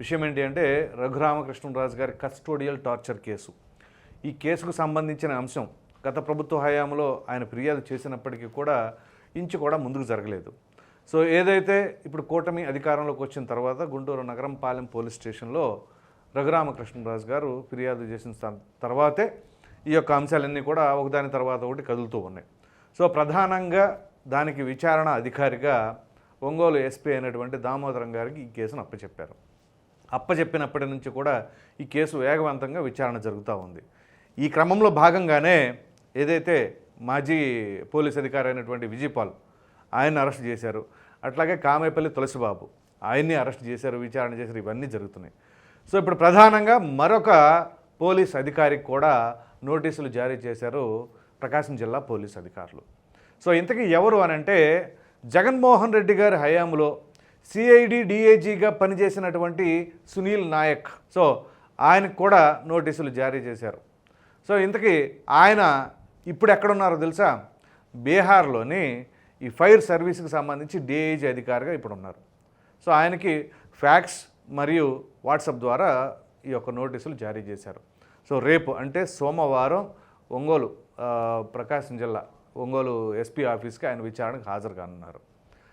విషయం ఏంటి అంటే రఘురామకృష్ణరాజు గారి కస్టోడియల్ టార్చర్ కేసు. ఈ కేసుకు సంబంధించిన అంశం గత ప్రభుత్వ హయాంలో ఆయన ఫిర్యాదు చేసినప్పటికీ కూడా ఇంచు కూడా ముందుకు జరగలేదు. సో ఏదైతే ఇప్పుడు కూటమి అధికారంలోకి వచ్చిన తర్వాత గుంటూరు నగరం పాలెం పోలీస్ స్టేషన్లో రఘురామకృష్ణరాజు గారు ఫిర్యాదు చేసిన తర్వాతే ఈ యొక్క అంశాలన్నీ కూడా ఒకదాని తర్వాత ఒకటి కదులుతూ ఉన్నాయి. సో ప్రధానంగా దానికి విచారణ అధికారిగా ఒంగోలు ఎస్పీ అయినటువంటి దామోదరం గారికి ఈ కేసును అప్పచెప్పారు. అప్పచెప్పినప్పటి నుంచి కూడా ఈ కేసు వేగవంతంగా విచారణ జరుగుతూ ఉంది. ఈ క్రమంలో భాగంగానే ఏదైతే మాజీ పోలీస్ అధికారి అయినటువంటి విజయపాల్ ఆయన్ని అరెస్ట్ చేశారు. అట్లాగే కామేపల్లి తులసిబాబు ఆయన్ని అరెస్ట్ చేశారు విచారణ చేశారు ఇవన్నీ జరుగుతున్నాయి. సో ఇప్పుడు ప్రధానంగా మరొక పోలీస్ అధికారికి కూడా నోటీసులు జారీ చేశారు ప్రకాశం జిల్లా పోలీస్ అధికారులు. సో ఇంతకీ ఎవరు అని అంటే జగన్మోహన్ రెడ్డి గారి హయాంలో సిఐడి డిఐజీగా పనిచేసినటువంటి సునీల్ నాయక్. సో ఆయనకు కూడా నోటీసులు జారీ చేశారు. సో ఇంతకీ ఆయన ఇప్పుడు ఎక్కడున్నారో తెలుసా? బీహార్లోని ఈ ఫైర్ సర్వీస్కి సంబంధించి డిఐజీ అధికారిగా ఇప్పుడు ఉన్నారు సో ఆయనకి ఫ్యాక్స్ మరియు వాట్సాప్ ద్వారా ఈ యొక్క నోటీసులు జారీ చేశారు. సో రేపు అంటే సోమవారం ఒంగోలు ప్రకాశం జిల్లా ఒంగోలు ఎస్పీ ఆఫీస్కి ఆయన విచారణకు హాజరు కానున్నారు.